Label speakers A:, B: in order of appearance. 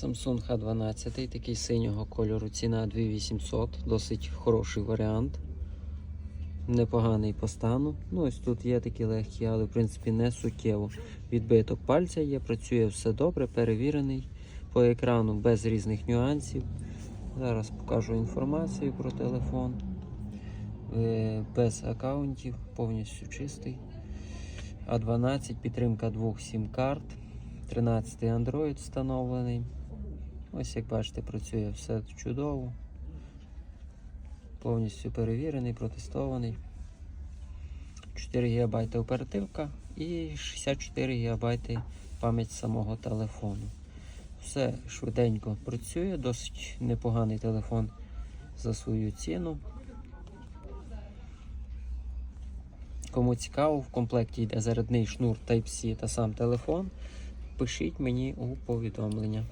A: Samsung H12, такий синього кольору, ціна 2800, досить хороший варіант. Непоганий по стану. Ну, ось тут є такі легкі, але в принципі не суттєво. Відбиток пальця є, працює все добре, перевірений по екрану без різних нюансів. Зараз покажу інформацію про телефон. Е, Без аккаунтів, повністю чистий. А12, підтримка двох сім-карт. 13 Android встановлений. Ось як бачите, працює все чудово. Повністю перевірений, протестований. 4 ГБ оперативка і 64 ГБ пам'ять самого телефону. Все швиденько працює, досить непоганий телефон за свою ціну. Кому цікаво, в комплекті йде зарядний шнур Type-C та сам телефон. Пишіть мені у повідомлення.